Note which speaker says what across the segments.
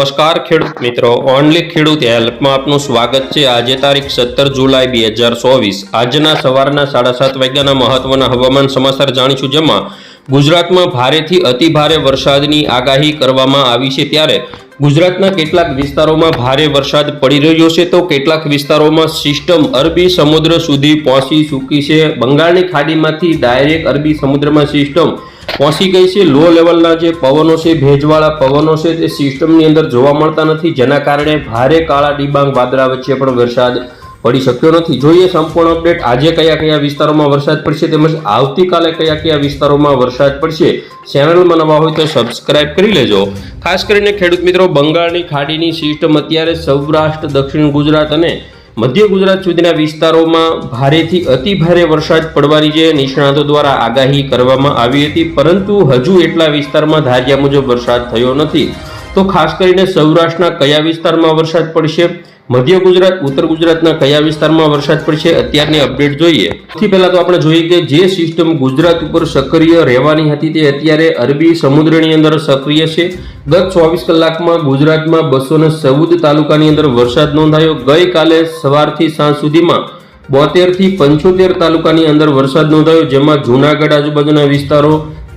Speaker 1: નમસ્કાર ખેડૂત મિત્રો, ઓનલી ખેડૂત હેલ્પમાં આપનું સ્વાગત છે. આજે તારીખ સત્તર જુલાઈ બે હજાર ચોવીસ. આજના સવારના સાડા સાત વાગ્યાના મહત્વના હવામાન સમાચાર જાણીશું, જેમાં ગુજરાતમાં ભારેથી અતિ ભારે વરસાદની આગાહી કરવામાં આવી છે. ત્યારે ગુજરાતના કેટલાક વિસ્તારોમાં ભારે વરસાદ પડી રહ્યો છે. તો કેટલાક વિસ્તારોમાં સિસ્ટમ અરબી સમુદ્ર સુધી પહોંચી ચૂકી છે. બંગાળની ખાડીમાંથી ડાયરેક્ટ અરબી સમુદ્રમાં સિસ્ટમ પહોંચી ગઈ છે. લો લેવલના જે પવનો છે, ભેજવાળા પવનો છે, તે સિસ્ટમની અંદર જોવા મળતા નથી. જેના કારણે ભારે કાળા ડિબાંગ વાદળા વચ્ચે પણ વરસાદ પડી શક્યો નથી. જોઈએ સંપૂર્ણ અપડેટ આજે કયા કયા વિસ્તારોમાં વરસાદ પડશે તેમજ આવતીકાલે કયા કયા વિસ્તારોમાં વરસાદ પડશે ચેનલમાં નવા હોય તો સબસ્ક્રાઇબ કરી લેજો. ખાસ કરીને ખેડૂત મિત્રો, બંગાળની ખાડીની સિસ્ટમ અત્યારે સૌરાષ્ટ્ર, દક્ષિણ ગુજરાત અને મધ્ય ગુજરાત સુધીના વિસ્તારોમાં ભારેથી અતિ ભારે વરસાદ પડવાની જે નિષ્ણાતો દ્વારા આગાહી કરવામાં આવી હતી, પરંતુ હજુ એટલા વિસ્તારમાં ધાર્યા મુજબ વરસાદ થયો નથી. તો ખાસ કરીને સૌરાષ્ટ્રના કયા વિસ્તારમાં વરસાદ પડશે? મધ્ય ગુજરાત, ઉત્તર ગુજરાતના કયા વિસ્તારમાં વરસાદ પડશે અત્યારની અપડેટ જોઈએ. સૌથી પહેલા તો આપણે જોઈએ કે જે સિસ્ટમ ગુજરાત ઉપર સક્રિય રહેવાની હતી તે અત્યારે અરબી સમુદ્રની અંદર સક્રિય છે. ગત ચોવીસ કલાકમાં ગુજરાતમાં બસો ને ચૌદ તાલુકાની અંદર વરસાદ નોંધાયો. ગઈકાલે સવારથી સાંજ સુધીમાં બોતેરથી પંચોતેર તાલુકાની અંદર વરસાદ નોંધાયો, જેમાં જૂનાગઢ આજુબાજુના વિસ્તારો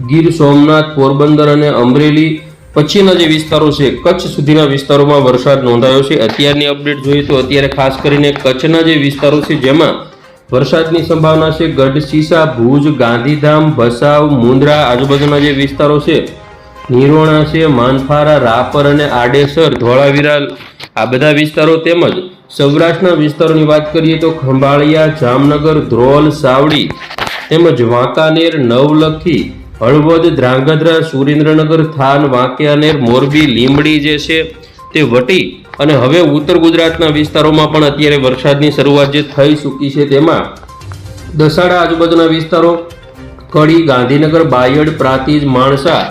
Speaker 1: ગીર સોમનાથ, પોરબંદર અને અમરેલી પછીના જે વિસ્તારો છે, કચ્છ સુધીના વિસ્તારોમાં વરસાદ નોંધાયો છે. અત્યારની અપડેટ જોઈએ તો અત્યારે ખાસ કરીને કચ્છના જે વિસ્તારો છે, જેમાં વરસાદની સંભાવના છે ગઢસીસા ભુજ, ગાંધીધામ, ભસાવ મુંદ્રા આજુબાજુના જે વિસ્તારો છે, નિરોણા છે, માનફારા, રાપર અને આડેસર, ધોળાવીરા, આ બધા વિસ્તારો તેમજ સૌરાષ્ટ્રના વિસ્તારોની વાત કરીએ તો ખંભાળિયા, જામનગર, ધ્રોલ, સાવડી તેમજ વાંકાનેર, નવલખી હળવદ, ધ્રાંગધ્રા, સુરેન્દ્રનગર, થાન, વાંકિયાનેર, મોરબી, લીંબડી જે છે તે વટી અને હવે ઉત્તર ગુજરાતના વિસ્તારોમાં પણ અત્યારે વરસાદની શરૂઆત જે થઈ ચૂકી છે તેમાં દસાડા આજુબાજુના વિસ્તારો, કડી, ગાંધીનગર, બાયડ, પ્રાંતિજ, માણસા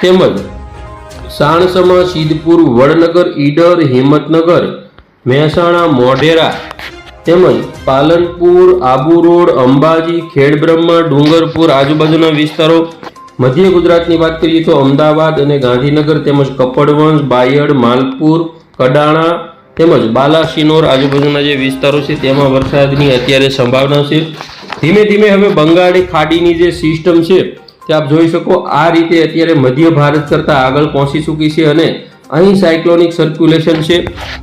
Speaker 1: તેમજ સાણસમા સિદ્ધપુર, વડનગર, ઈડર, હિંમતનગર, મહેસાણા, મોઢેરા તેમજ પાલનપુર, આબુ રોડ, અંબાજી ખેડબ્રહ્મા ડુંગરપુર આજુબાજુના વિસ્તારો. મધ્ય ગુજરાતની વાત કરીએ તો અમદાવાદ અને ગાંધીનગર તેમજ કપડવંશ બાયડ, માલપુર, કડાણા તેમજ બાલાસિનોર આજુબાજુના જે વિસ્તારો છે તેમાં વરસાદની અત્યારે સંભાવના છે. ધીમે ધીમે હવે બંગાળી ખાડીની જે સિસ્ટમ છે તે આપ જોઈ શકો, આ રીતે અત્યારે મધ્ય ભારત કરતાં આગળ પહોંચી ચૂકી છે અને અહીં સાયક્લોનિક સર્ક્યુલેશન છે.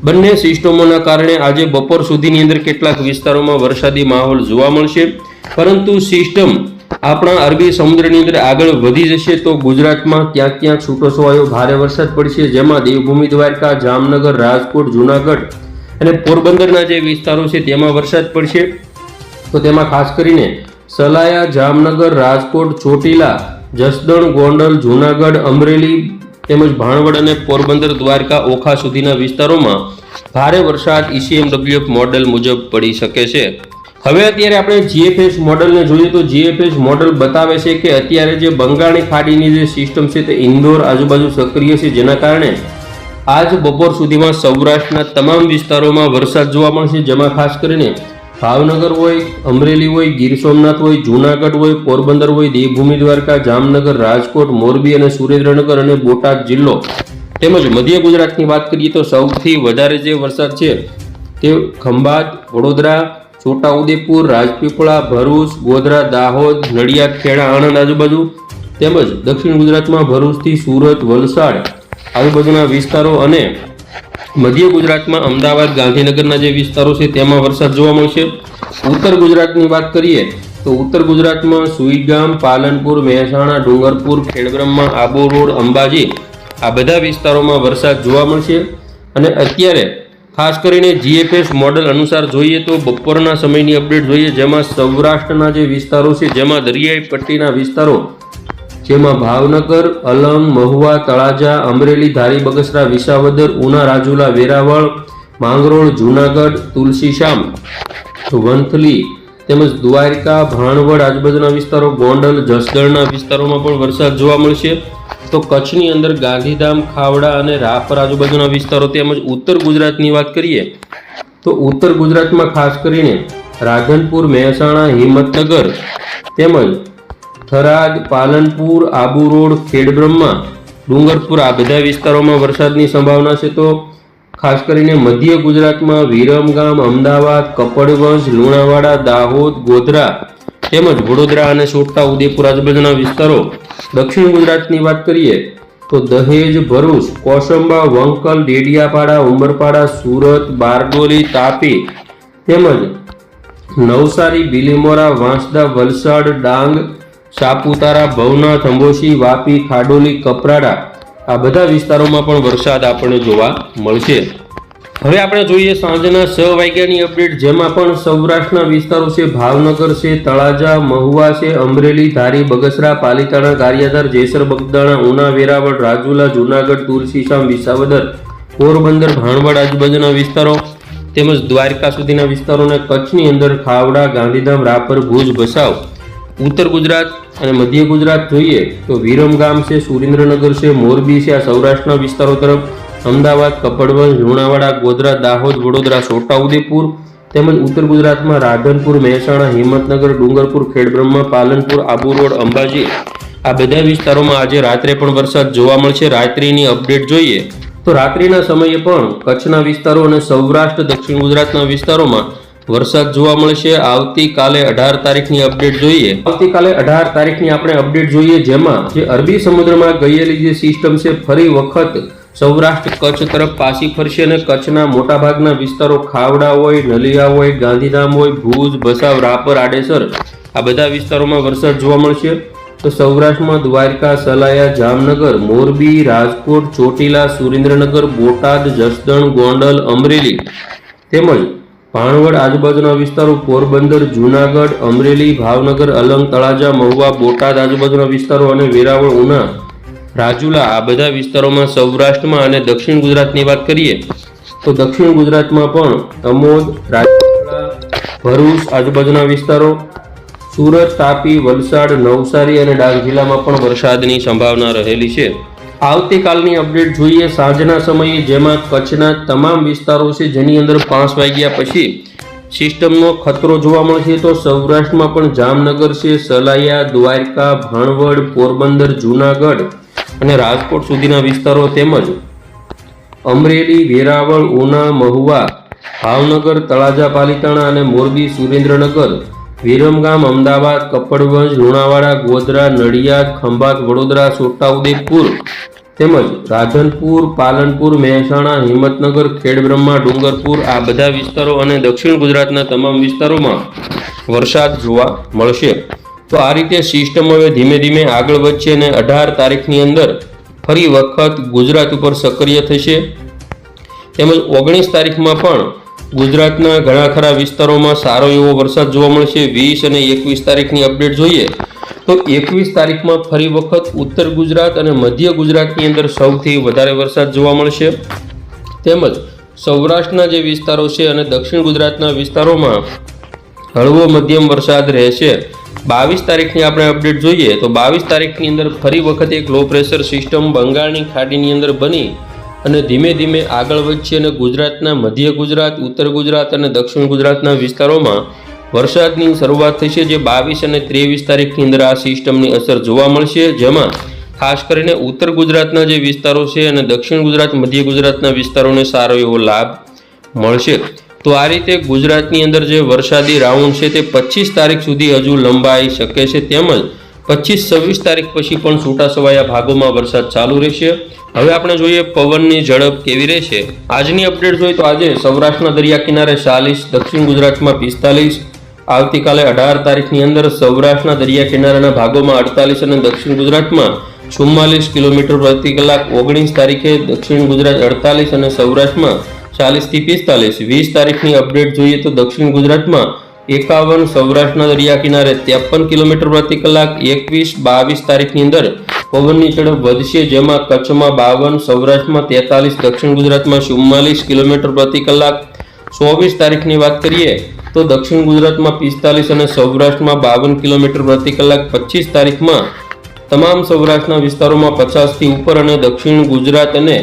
Speaker 1: બંને સિસ્ટમોના કારણે આજે બપોર સુધીની અંદર કેટલાક વિસ્તારોમાં વરસાદી માહોલ જોવા મળશે. પરંતુ સિસ્ટમ આપણા અરબી સમુદ્રની અંદર આગળ વધી જશે તો ગુજરાતમાં ક્યાંક ક્યાંક છૂટો છવાયો ભારે વરસાદ પડશે. જેમાં દેવભૂમિ દ્વારકા, જામનગર, રાજકોટ, જુનાગઢ અને પોરબંદરના જે વિસ્તારો છે તેમાં વરસાદ પડશે. તો તેમાં ખાસ કરીને સલાયા, જામનગર, રાજકોટ, ચોટીલા, જસદણ, ગોંડલ, જુનાગઢ, અમરેલી તેમજ ભાણવડ અને પોરબંદર દ્વારકા ઓખા સુધીના વિસ્તારોમાં ભારે વરસાદ E ઈસીએમડબ્લ્યુએફ મોડેલ મુજબ પડી શકે છે. હવે અત્યારે આપણે જીએફએસ મોડલને જોઈએ તો જીએફએસ મોડલ બતાવે છે કે અત્યારે જે બંગાળની ખાડીની જે સિસ્ટમ છે તે ઇન્દોર આજુબાજુ સક્રિય છે, જેના કારણે આજ બપોર સુધીમાં સૌરાષ્ટ્રના તમામ વિસ્તારોમાં વરસાદ જોવા મળશે, જેમાં ખાસ કરીને ભાવનગર હોય, અમરેલી હોય, ગીર સોમનાથ હોય, જૂનાગઢ હોય, પોરબંદર હોય, દેવભૂમિ દ્વારકા, જામનગર, રાજકોટ, મોરબી અને સુરેન્દ્રનગર અને બોટાદ જિલ્લો. તેમજ મધ્ય ગુજરાતની વાત કરીએ તો સૌથી વધારે જે વરસાદ છે તે ખંભાત, વડોદરા, છોટાઉદેપુર, રાજપીપળા, ભરૂચ, ગોધરા, દાહોદ, નડિયાદ, ખેડા, આણંદ આજુબાજુ તેમજ દક્ષિણ ગુજરાતમાં ભરૂચથી સુરત, વલસાડ આજુબાજુના વિસ્તારો અને મધ્ય ગુજરાતમાં અમદાવાદ, ગાંધીનગરના જે વિસ્તારો છે, તેમાં વરસાદ જોવા મળશે. ઉત્તર ગુજરાતની વાત કરીએ, તો ઉત્તર ગુજરાતમાં સુઈગામ, પાલનપુર, મહેસાણા, ડુંગરપુર, ખેડબ્રહ્મા, આબુ રોડ, અંબાજી આ બધા વિસ્તારોમાં વરસાદ જોવા મળશે. અને અત્યારે ખાસ કરીને જીએફએસ મોડલ અનુસાર જોઈએ તો બપોરના સમયની અપડેટ જોઈએ, જેમાં સૌરાષ્ટ્રના જે વિસ્તારો છે, જેમાં દરિયાઈ પટ્ટીના વિસ્તારો જેમાં ભાવનગર અલંગ મહુવા, તળાજા, અમરેલી, ધારી બગસરા, વિસાવદર, ઉના, રાજુલા, વેરાવળ, માંગરોળ, જુનાગઢ તુલસીશ્યામ વંથલી તેમજ દ્વારકા, ભાણવડ, આજુબાજુના વિસ્તારો, ગોંડલ, જસદણના વિસ્તારોમાં પણ વરસાદ જોવા મળશે. તો કચ્છની અંદર ગાંધીધામ, ખાવડા અને રાપર આજુબાજુના વિસ્તારો તેમજ ઉત્તર ગુજરાતની વાત કરીએ, તો ઉત્તર ગુજરાતમાં ખાસ કરીને રાધનપુર, મહેસાણા, હિંમતનગર તેમજ થરાદ, પાલનપુર, આબુ રોડ, ખેડબ્રહ્મા, ડુંગરપુર આ બધા વિસ્તારોમાં વરસાદની સંભાવના છે તો ખાસ કરીને મધ્ય ગુજરાતમાં વિરમગામ, અમદાવાદ, કપડવંજ, લુણાવાડા, દાહોદ, ગોધરા તેમજ વડોદરા અને છોટા ઉદેપુર આજુબાજુના વિસ્તારો દક્ષિણ ગુજરાતની વાત કરીએ તો દહેજ, ભરૂચ, કોસંબા, વંકલ, ડેડિયાપાડા ઉમરપાડા સુરત, બારડોલી, તાપી તેમજ નવસારી બિલીમોરા વાંસદા, વલસાડ, ડાંગ સાપુતારા ભવનાથ અંબોશી વાપી, ખાડોલી, કપરાડા આ બધા વિસ્તારોમાં પણ વરસાદ આપણને જોવા મળશે. હવે આપણે જોઈએ સાંજના છ વાગ્યાની અપડેટ, જેમાં પણ સૌરાષ્ટ્રના વિસ્તારો છે, ભાવનગર છે, તળાજા, મહુવા છે, અમરેલી, ધારી, બગસરા, પાલીતાણા, ગારિયાધાર, જેસર, બગદાણા, ઉના, વેરાવળ, રાજુલા, જુનાગઢ તુલસીશામ વિસાવદર, પોરબંદર, ભાણવડ, આજુબાજુના વિસ્તારો તેમજ દ્વારકા સુધીના વિસ્તારોને કચ્છની અંદર ખાવડા, ગાંધીધામ, રાપર, ભુજ, ભસાવ ઉત્તર ગુજરાત અને મધ્ય ગુજરાત જોઈએ તો વિરમગામ છે, સુરેન્દ્રનગર છે, મોરબી છે, આ સૌરાષ્ટ્રના વિસ્તારો તરફ અમદાવાદ, કપડવંજ, લુણાવાડા, ગોધરા, દાહોદ, વડોદરા, છોટાઉદેપુર તેમજ ઉત્તર ગુજરાતમાં રાધનપુર, મહેસાણા, હિંમતનગર, ડુંગરપુર, ખેડબ્રહ્મા, પાલનપુર આબુ રોડ અંબાજી આ બધા વિસ્તારોમાં આજે રાત્રે પણ વરસાદ જોવા મળશે. રાત્રિની અપડેટ જોઈએ તો રાત્રિના સમયે પણ કચ્છના વિસ્તારો અને સૌરાષ્ટ્ર, દક્ષિણ ગુજરાતના વિસ્તારોમાં વરસાદ જોવા મળશે. આવતીકાલે અઢાર તારીખની અપડેટ જોઈએ. આવતીકાલે અઢાર તારીખની આપણે અપડેટ જોઈએ, જેમાં જે અરબી સમુદ્રમાં ગયેલી જે સિસ્ટમ છે, ફરી વખત સૌરાષ્ટ્ર કચ્છ તરફ પાછી ફરશે અને કચ્છના મોટાભાગના વિસ્તારો ખાવડા હોય, નલિયા હોય, ગાંધીધામ હોય, ભુજ, ભસાવ, રાપર, આડેસર આ બધા વિસ્તારોમાં વરસાદ જોવા મળશે. તો સૌરાષ્ટ્રમાં દ્વારકા, સલાયા, જામનગર, મોરબી, રાજકોટ, ચોટીલા, સુરેન્દ્રનગર, બોટાદ, જસદણ, ગોંડલ, અમરેલી તેમજ ભાણવડ આજુબાજુના વિસ્તારો પોરબંદર, જૂનાગઢ, અમરેલી, ભાવનગર, અલંગ, તળાજા, મહુવા, બોટાદ આજુબાજુના વિસ્તારો અને વેરાવળ, ઉના, રાજુલા આ બધા વિસ્તારોમાં સૌરાષ્ટ્રમાં અને દક્ષિણ ગુજરાતની વાત કરીએ તો દક્ષિણ ગુજરાતમાં પણ અમોદ રાજપીપળા ભરૂચ આજુબાજુના વિસ્તારો, સુરત, તાપી, વલસાડ, નવસારી અને ડાંગ જિલ્લામાં પણ વરસાદની સંભાવના રહેલી છે. આવતીકાલની અપડેટ જોઈએ. સાંજના સમયે જેમાં કચ્છના તમામ વિસ્તારો છે, જેની અંદર પાંચ વાગ્યા પછી સિસ્ટમનો ખતરો જોવા મળશે તો સૌરાષ્ટ્રમાં પણ જામનગર છે, સલાયા, દ્વારકા, ભાણવડ, પોરબંદર, જૂનાગઢ અને રાજકોટ સુધીના વિસ્તારો તેમજ અમરેલી, વેરાવળ, ઉના, મહુવા, ભાવનગર, તળાજા, પાલીતાણા અને મોરબી, સુરેન્દ્રનગર વિરમગામ, અમદાવાદ, કપડવંજ, લુણાવાડા, ગોધરા, નડિયાદ, ખંભાત, વડોદરા, છોટાઉદેપુર તેમજ રાધનપુર, પાલનપુર, મહેસાણા, હિંમતનગર, ખેડબ્રહ્મા, ડુંગરપુર આ બધા વિસ્તારો અને દક્ષિણ ગુજરાતના તમામ વિસ્તારોમાં વરસાદ જોવા મળશે. તો આ રીતે સિસ્ટમ હવે ધીમે ધીમે આગળ વધશે અને અઢાર તારીખની અંદર ફરી વખત ગુજરાત ઉપર સક્રિય થશે. તેમજ ઓગણીસ તારીખમાં પણ ગુજરાતના ઘણા ખરા વિસ્તારોમાં સારો એવો વરસાદ જોવા મળશે. વીસ અને એકવીસ તારીખની અપડેટ જોઈએ તો એકવીસ તારીખમાં ફરી વખત ઉત્તર ગુજરાત અને મધ્ય ગુજરાતની અંદર સૌથી વધારે વરસાદ જોવા મળશે. તેમજ સૌરાષ્ટ્રના જે વિસ્તારો છે અને દક્ષિણ ગુજરાતના વિસ્તારોમાં હળવો મધ્યમ વરસાદ રહેશે. બાવીસ તારીખની આપણે અપડેટ જોઈએ તો બાવીસ તારીખની અંદર ફરી વખત એક લો પ્રેશર સિસ્ટમ બંગાળની ખાડીની અંદર બની અને ધીમે ધીમે આગળ વધશે અને ગુજરાતના મધ્ય ગુજરાત, ઉત્તર ગુજરાત અને દક્ષિણ ગુજરાતના વિસ્તારોમાં વરસાદની શરૂઆત થશે જે બાવીસ અને ત્રેવીસ તારીખની અંદર આ સિસ્ટમની અસર જોવા મળશે. જેમાં ખાસ કરીને ઉત્તર ગુજરાતના જે વિસ્તારો છે અને દક્ષિણ ગુજરાત, મધ્ય ગુજરાતના વિસ્તારોને સારો એવો લાભ મળશે. તો આ રીતે ગુજરાતની અંદર જે વરસાદી રાઉન્ડ છે તે પચીસ તારીખ સુધી હજુ લંબાઈ શકે છે. તેમજ પચીસ છવ્વીસ તારીખ પછી પણ છૂટાછવાયા ભાગોમાં વરસાદ ચાલુ રહેશે. હવે આપણે જોઈએ પવનની ઝડપ કેવી રહેશે. આજની અપડેટ જોઈએ તો આજે સૌરાષ્ટ્રના દરિયા કિનારે ચાલીસ, દક્ષિણ ગુજરાતમાં પિસ્તાલીસ, આવતીકાલે અઢાર તારીખની અંદર સૌરાષ્ટ્રના દરિયા કિનારાના ભાગોમાં અડતાલીસ અને દક્ષિણ ગુજરાતમાં ચુમ્માલીસ કિલોમીટર પ્રતિ કલાક, ઓગણીસ તારીખે દક્ષિણ ગુજરાત અડતાલીસ અને સૌરાષ્ટ્રમાં ચાલીસથી પિસ્તાલીસ. વીસ તારીખની અપડેટ જોઈએ તો દક્ષિણ ગુજરાતમાં એકાવન સૌરાષ્ટ્રના દરિયા કિનારે ત્રેપન કિલોમીટર પ્રતિ કલાક એકવીસ બાવીસ તારીખની અંદર પવનની ઝડપ વધશે, જેમાં કચ્છમાં બાવન, સૌરાષ્ટ્રમાં તેતાલીસ, દક્ષિણ ગુજરાતમાં ચુમ્માલીસ કિલોમીટર પ્રતિ કલાક. ચોવીસ તારીખની વાત કરીએ તો દક્ષિણ ગુજરાતમાં પિસ્તાલીસ અને સૌરાષ્ટ્રમાં બાવન કિલોમીટર પ્રતિ કલાક. પચીસ તારીખમાં તમામ સૌરાષ્ટ્રના વિસ્તારોમાં પચાસથી ઉપર અને દક્ષિણ ગુજરાત અને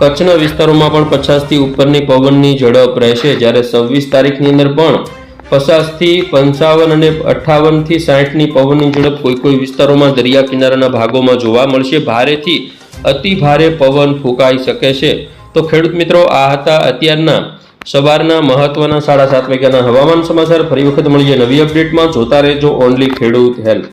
Speaker 1: કચ્છના વિસ્તારોમાં પણ પચાસથી ઉપરની પવનની ઝડપ રહેશે. જ્યારે છવ્વીસ તારીખની અંદર પણ પચાસથી પંચાવન અને અઠ્ઠાવનથી સાઠની પવનની ઝડપ કોઈ કોઈ વિસ્તારોમાં દરિયા કિનારાના ભાગોમાં જોવા મળશે. ભારેથી અતિ ભારે પવન ફૂંકાઈ શકે છે. તો ખેડૂત મિત્રો, આ હતા અત્યારના સવારના મહત્વના સાડા સાત વાગ્યાના હવામાન સમાચાર. ફરી વખત મળીએ નવી અપડેટમાં. જોતા રહેજો ઓનલી ખેડૂત હેલ્પ